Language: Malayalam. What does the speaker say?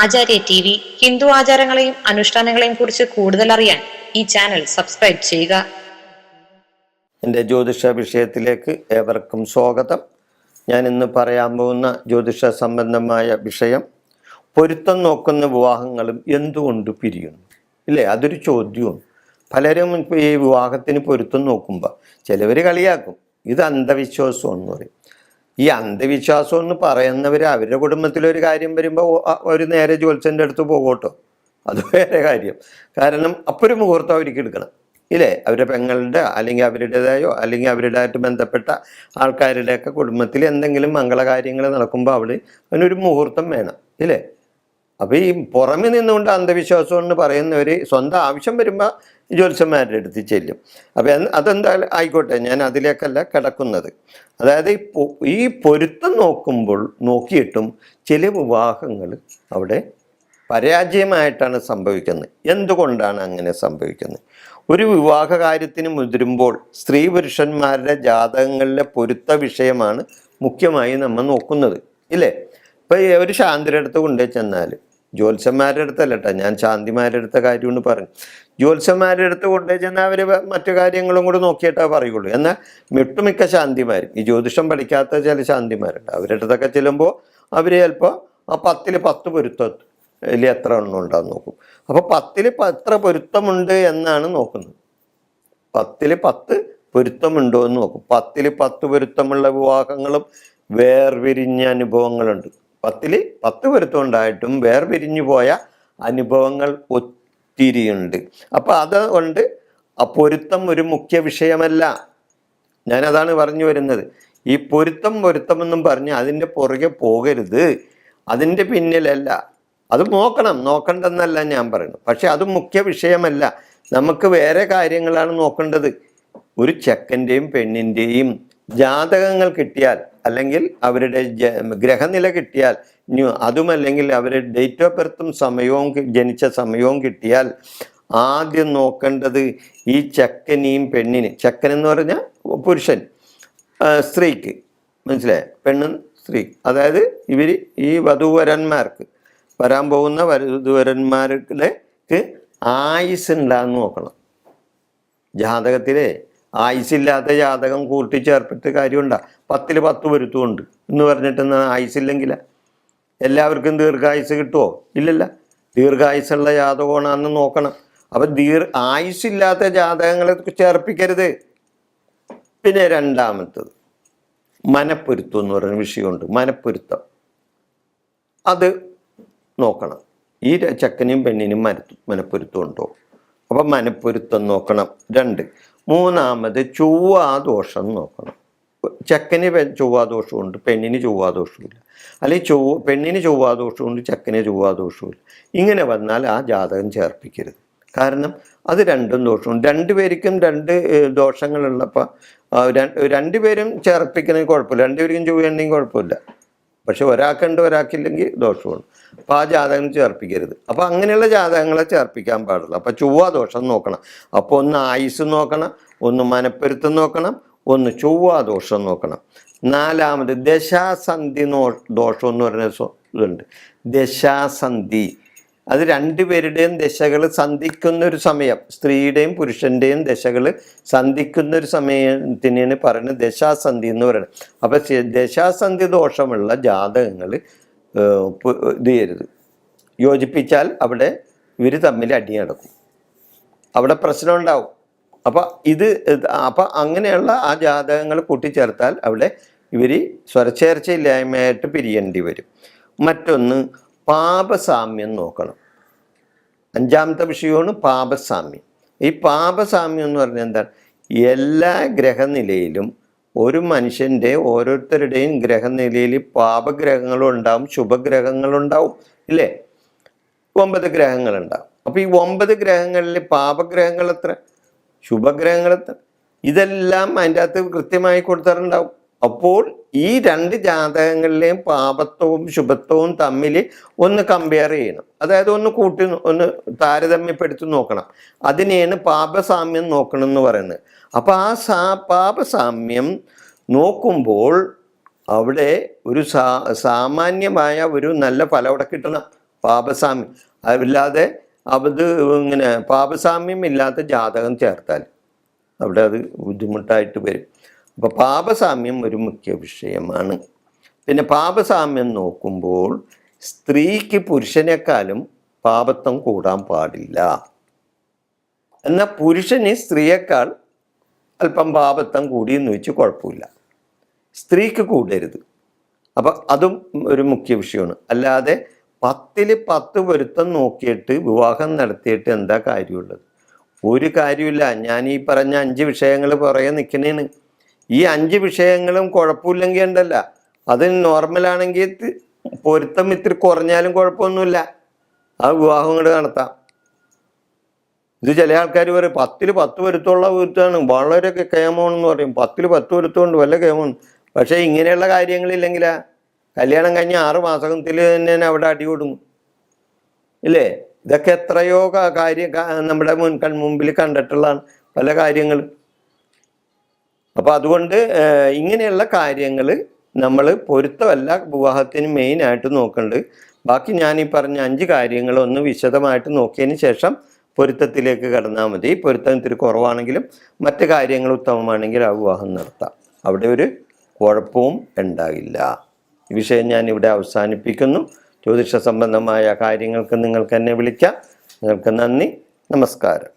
ആചാര്യ ടി വി ഹിന്ദു ആചാരങ്ങളെയും അനുഷ്ഠാനങ്ങളെയും കുറിച്ച് കൂടുതൽ അറിയാൻ ഈ ചാനൽ സബ്സ്ക്രൈബ് ചെയ്യുക. എന്റെ ജ്യോതിഷ വിഷയത്തിലേക്ക് ഏവർക്കും സ്വാഗതം. ഞാൻ ഇന്ന് പറയാൻ പോകുന്ന ജ്യോതിഷ സംബന്ധമായ വിഷയം പൊരുത്തം നോക്കുന്ന വിവാഹങ്ങളും എന്തുകൊണ്ട് പിരിയുന്നു? ഇല്ലേ? അതൊരു ചോദ്യവും. പലരും ഈ വിവാഹത്തിന് പൊരുത്തം നോക്കുമ്പോൾ ചിലവർ കളിയാക്കും. ഇത് അന്ധവിശ്വാസം എന്ന് പറയും. ഈ അന്ധവിശ്വാസം എന്ന് പറയുന്നവർ അവരുടെ കുടുംബത്തിലൊരു കാര്യം വരുമ്പോൾ ഒരു നേരെ ജ്യോത്സ്യന്റെ അടുത്ത് പോകട്ടോ? അത് വേറെ കാര്യം. കാരണം അപ്പോൾ ഒരു മുഹൂർത്തം അവർക്ക് എടുക്കണം. ഇല്ലേ? അവരുടെ പെങ്ങളുടെ അല്ലെങ്കിൽ അവരുടേതായോ അല്ലെങ്കിൽ അവരുടേതായിട്ട് ബന്ധപ്പെട്ട ആൾക്കാരുടെയൊക്കെ കുടുംബത്തിൽ എന്തെങ്കിലും മംഗളകാര്യങ്ങൾ നടക്കുമ്പോൾ അവൾ അതിനൊരു മുഹൂർത്തം വേണം. ഇല്ലേ? അപ്പോൾ ഈ പുറമെ നിന്നുകൊണ്ട് അന്ധവിശ്വാസം എന്ന് പറയുന്നവർ സ്വന്തം ആവശ്യം വരുമ്പോൾ ജ്യോത്സ്യന്മാരുടെ അടുത്ത് ചെല്ലും. അപ്പോൾ അതെന്താ അതെന്തായാലും ആയിക്കോട്ടെ ഞാൻ അതിലേക്കല്ല കിടക്കുന്നത്. അതായത് ഈ പൊരുത്തം നോക്കുമ്പോൾ നോക്കിയിട്ടും ചില വിവാഹങ്ങൾ അവിടെ പരാജയമായിട്ടാണ് സംഭവിക്കുന്നത്. എന്തുകൊണ്ടാണ് അങ്ങനെ സംഭവിക്കുന്നത്? ഒരു വിവാഹ കാര്യത്തിന് മുതിരുമ്പോൾ സ്ത്രീ പുരുഷന്മാരുടെ ജാതകങ്ങളിലെ പൊരുത്ത വിഷയമാണ് മുഖ്യമായി നമ്മൾ നോക്കുന്നത്. ഇല്ലേ? ഇപ്പം ഈ ഒരു ശാന്തിയുടെ അടുത്ത് കൊണ്ടുപോയി ചെന്നാൽ ജ്യോത്സ്യന്മാരുടെ അടുത്തല്ല കേട്ടോ ഞാൻ ശാന്തിമാരുടെ അടുത്ത കാര്യമാണ് പറഞ്ഞു ജ്യോത്സ്യന്മാരുടെ അടുത്ത് കൊണ്ടുപോയി ചെന്നാൽ അവർ മറ്റു കാര്യങ്ങളും കൂടി നോക്കിയിട്ടേ പറയുള്ളൂ. എന്നാൽ മിട്ടുമിക്ക ശാന്തിമാരും ഈ ജ്യോതിഷം പഠിക്കാത്ത ചില ശാന്തിമാരുണ്ട്. അവരുടെ അടുത്തൊക്കെ ചെല്ലുമ്പോൾ അവർ ചിലപ്പോൾ ആ പത്തിൽ പത്ത് പൊരുത്തം ഇതിൽ എത്ര എണ്ണം ഉണ്ടാകും നോക്കും. അപ്പോൾ പത്തിൽ എത്ര പൊരുത്തമുണ്ട് എന്നാണ് നോക്കുന്നത്. പത്തിൽ പത്ത് പൊരുത്തമുണ്ടോ എന്ന് നോക്കും. പത്തിൽ പത്ത് പൊരുത്തമുള്ള വിവാഹങ്ങളും വേർപിരിഞ്ഞ അനുഭവങ്ങളുണ്ട്. പത്തിൽ പത്ത് പൊരുത്തമുണ്ടായിട്ടും വേർപിരിഞ്ഞു പോയ അനുഭവങ്ങൾ ഒത്തിരിയുണ്ട്. അപ്പോൾ അതുകൊണ്ട് ആ പൊരുത്തം ഒരു മുഖ്യ വിഷയമല്ല. ഞാനതാണ് പറഞ്ഞു വരുന്നത്. ഈ പൊരുത്തം പൊരുത്തമെന്നും പറഞ്ഞ് അതിന്റെ പുറകെ പോകരുത്. അതിന്റെ പിന്നിലല്ല. അത് നോക്കണം. നോക്കണ്ടെന്നല്ല ഞാൻ പറയുന്നത്. പക്ഷെ അത് മുഖ്യ വിഷയമല്ല. നമുക്ക് വേറെ കാര്യങ്ങളാണ് നോക്കേണ്ടത്. ഒരു ചെക്കന്റെയും പെണ്ണിന്റെയും ജാതകങ്ങൾ കിട്ടിയാൽ അല്ലെങ്കിൽ അവരുടെ ഗ്രഹനില കിട്ടിയാൽ അതുമല്ലെങ്കിൽ അവരുടെ ഡേറ്റ് ഓഫ് ബർത്തും സമയവും ജനിച്ച സമയവും കിട്ടിയാൽ ആദ്യം നോക്കേണ്ടത് ഈ ചെക്കനെയും പെണ്ണിന് ചക്കൻ എന്ന് പറഞ്ഞാൽ പുരുഷൻ സ്ത്രീക്ക്. മനസ്സിലായ? പെണ്ണും സ്ത്രീ അതായത് ഇവർ ഈ വധുവരന്മാർക്ക് വരാൻ പോകുന്ന വധുവരന്മാർക്ക് ആയുസ് ഉണ്ടാകുന്ന നോക്കണം. ജാതകത്തിലെ ആയുസില്ലാത്ത ജാതകം കൂട്ടിച്ചേർപ്പിട്ട് കാര്യമുണ്ടാ. പത്തിൽ പത്ത് വരുത്തുമുണ്ട് എന്ന് പറഞ്ഞിട്ടെന്ന് ആയുസില്ലെങ്കില എല്ലാവർക്കും ദീർഘായുസ് കിട്ടുമോ ഇല്ലല്ല. ദീർഘായുസുള്ള ജാതകമാണെന്ന് നോക്കണം. അപ്പം ദീർ ആയുസില്ലാത്ത ജാതകങ്ങളെ ചേർപ്പിക്കരുത്. പിന്നെ രണ്ടാമത്തത്. മനപ്പൊരുത്തം എന്ന് പറയുന്ന വിഷയമുണ്ട്. മനപ്പൊരുത്തം. അത് നോക്കണം. ഈ ചക്കനും പെണ്ണിനും മനപ്പൊരുത്തം ഉണ്ടോ? അപ്പം മനപ്പൊരുത്തം നോക്കണം. രണ്ട് മൂന്നാമത് ചൊവ്വാദോഷം നോക്കണം. ചെക്കന് ചൊവ്വാദോഷമുണ്ട് പെണ്ണിന് ചൊവ്വാദോഷമില്ല. അല്ലെങ്കിൽ ചൊവ്വ പെണ്ണിന് ചൊവ്വാദോഷമുണ്ട് ചെക്കന് ചൊവ്വാദോഷമില്ല. ഇങ്ങനെ വന്നാൽ ആ ജാതകം ചേർപ്പിക്കരുത്. കാരണം അത് രണ്ടും ദോഷവും രണ്ടുപേർക്കും രണ്ട് ദോഷങ്ങളുള്ളപ്പോൾ രണ്ടുപേരും ചേർപ്പിക്കുന്നതിന് കുഴപ്പമില്ല. രണ്ടുപേർക്കും ചൊവ്വയുണ്ടെങ്കിൽ കുഴപ്പമില്ല. പക്ഷെ ഒരാൾക്കുണ്ട് ഒരാൾക്കില്ലെങ്കിൽ ദോഷമാണ് അപ്പോൾ ആ ജാതകം ചേർപ്പിക്കരുത്. അപ്പോൾ അങ്ങനെയുള്ള ജാതകങ്ങളെ ചേർപ്പിക്കാൻ പാടില്ല. അപ്പോൾ ചൊവ്വ ദോഷം നോക്കണം. അപ്പോൾ ഒന്ന് ആയുസ് നോക്കണം ഒന്ന് മനപ്പൊരുത്തം നോക്കണം ഒന്ന് ചൊവ്വ ദോഷം നോക്കണം. നാലാമത് ദശാസന്ധി നോ ദോഷം എന്ന് പറയുന്ന ഇതുണ്ട്. ദശാസന്ധി. അത് രണ്ടുപേരുടെയും ദശകൾ സന്ധിക്കുന്നൊരു സമയം. സ്ത്രീയുടെയും പുരുഷന്റെയും ദശകൾ സന്ധിക്കുന്നൊരു സമയത്തിനാണ് പറയുന്നത് ദശാസന്ധി എന്ന് പറയുന്നത്. അപ്പോൾ ദശാസന്ധി ദോഷമുള്ള ജാതകങ്ങൾ ഇത് ചെയ്യരുത് യോജിപ്പിച്ചാൽ അവിടെ ഇവർ തമ്മിൽ അടി നടക്കും. അവിടെ പ്രശ്നം ഉണ്ടാവും. അപ്പോൾ ഇത് അപ്പോൾ അങ്ങനെയുള്ള ആ ജാതകങ്ങൾ കൂട്ടിച്ചേർത്താൽ അവിടെ ഇവർ സ്വരച്ചേർച്ചയില്ലായ്മയായിട്ട് പിരിയേണ്ടി വരും. മറ്റൊന്ന് പാപസാമ്യം നോക്കണം. അഞ്ചാമത്തെ വിഷയമാണ് പാപസാമ്യം. ഈ പാപസാമ്യം എന്ന് പറഞ്ഞാൽ എന്താണ്? എല്ലാ ഗ്രഹനിലയിലും ഒരു മനുഷ്യന്റെ ഓരോരുത്തരുടെയും ഗ്രഹനിലയിൽ പാപഗ്രഹങ്ങളും ഉണ്ടാവും ശുഭഗ്രഹങ്ങളും ഉണ്ടാവും ഇല്ലേ? ഒമ്പത് ഗ്രഹങ്ങളുണ്ടാവും. അപ്പോൾ ഈ ഒമ്പത് ഗ്രഹങ്ങളിൽ പാപഗ്രഹങ്ങൾ എത്ര? ശുഭഗ്രഹങ്ങൾ എത്ര? ഇതെല്ലാം അതിന്റെ അകത്ത് കൃത്യമായി കൊടുത്തിട്ടുണ്ടാവും. അപ്പോൾ ഈ രണ്ട് ജാതകങ്ങളിലെയും പാപത്വവും ശുഭത്വവും തമ്മിൽ ഒന്ന് കമ്പയർ ചെയ്യണം. അതായത് ഒന്ന് കൂട്ടി ഒന്ന് താരതമ്യപ്പെടുത്തി നോക്കണം. അതിനെയാണ് പാപസാമ്യം നോക്കണം എന്ന് പറയുന്നത്. അപ്പോൾ ആ സാ പാപസാമ്യം നോക്കുമ്പോൾ അവിടെ ഒരു സാ സാമാന്യമായ ഒരു നല്ല ഫലം അവിടെ കിട്ടണം. പാപസാമ്യം. അതില്ലാതെ അത് ഇങ്ങനെ പാപസാമ്യം ഇല്ലാത്ത ജാതകം ചേർത്താൽ അവിടെ അത് ബുദ്ധിമുട്ടായിട്ട് വരും. അപ്പോൾ പാപസാമ്യം ഒരു മുഖ്യ വിഷയമാണ്. പിന്നെ പാപസാമ്യം നോക്കുമ്പോൾ സ്ത്രീക്ക് പുരുഷനേക്കാളും പാപത്വം കൂടാൻ പാടില്ല. എന്നാൽ പുരുഷന് സ്ത്രീയേക്കാൾ അല്പം പാപത്വം കൂടിയെന്ന് വെച്ച് കുഴപ്പമില്ല. സ്ത്രീക്ക് കൂടരുത്. അപ്പം അതും ഒരു മുഖ്യ വിഷയമാണ്. അല്ലാതെ പത്തിൽ പത്ത് പൊരുത്തം നോക്കിയിട്ട് വിവാഹം നടത്തിയിട്ട് എന്താ കാര്യമുള്ളത്? ഒരു കാര്യമില്ല. ഞാൻ ഈ പറഞ്ഞ അഞ്ച് വിഷയങ്ങൾ പുറകെ നിൽക്കണേണ് ഈ അഞ്ച് വിഷയങ്ങളും കുഴപ്പമില്ലെങ്കിൽ ഉണ്ടല്ല. അത് നോർമലാണെങ്കിൽ പൊരുത്തം ഇത്തിരി കുറഞ്ഞാലും കുഴപ്പമൊന്നുമില്ല. ആ വിവാഹം ഇങ്ങോട്ട് നടത്താം. ഇത് ചില ആൾക്കാർ പറയും പത്തിൽ പത്ത് പൊരുത്തമുള്ള വിരുത്താണ് വളരെ കേമമാണെന്ന് പറയും. പത്തിൽ പത്ത് പൊരുത്തമുണ്ട് വല്ല കേമമാണ്. പക്ഷേ ഇങ്ങനെയുള്ള കാര്യങ്ങളില്ലെങ്കിലാ. കല്യാണം കഴിഞ്ഞ ആറ് മാസത്തിൽ തന്നെ അവിടെ അടി കൊടുങ്ങും ഇല്ലേ? ഇതൊക്കെ എത്രയോ കാര്യം നമ്മുടെ മുൻ മുമ്പിൽ കണ്ടിട്ടുള്ളതാണ് പല കാര്യങ്ങൾ അപ്പോൾ അതുകൊണ്ട് ഇങ്ങനെയുള്ള കാര്യങ്ങൾ നമ്മൾ പൊരുത്തമല്ല വിവാഹത്തിന് മെയിനായിട്ട് നോക്കേണ്ടത് ബാക്കി ഞാൻ ഈ പറഞ്ഞ അഞ്ച് കാര്യങ്ങൾ ഒന്ന് വിശദമായിട്ട് നോക്കിയതിന് ശേഷം പൊരുത്തത്തിലേക്ക് കടന്നാൽ മതി. പൊരുത്തം ഇത്തിരി കുറവാണെങ്കിലും മറ്റ് കാര്യങ്ങൾ ഉത്തമമാണെങ്കിൽ ആ വിവാഹം നടത്താം. അവിടെ ഒരു കുഴപ്പവും ഉണ്ടാകില്ല ഈ വിഷയം ഞാൻ ഇവിടെ അവസാനിപ്പിക്കുന്നു. ജ്യോതിഷ സംബന്ധമായ കാര്യങ്ങൾക്ക് നിങ്ങൾക്ക് എന്നെ വിളിക്കാം. നിങ്ങൾക്ക് നന്ദി. നമസ്കാരം.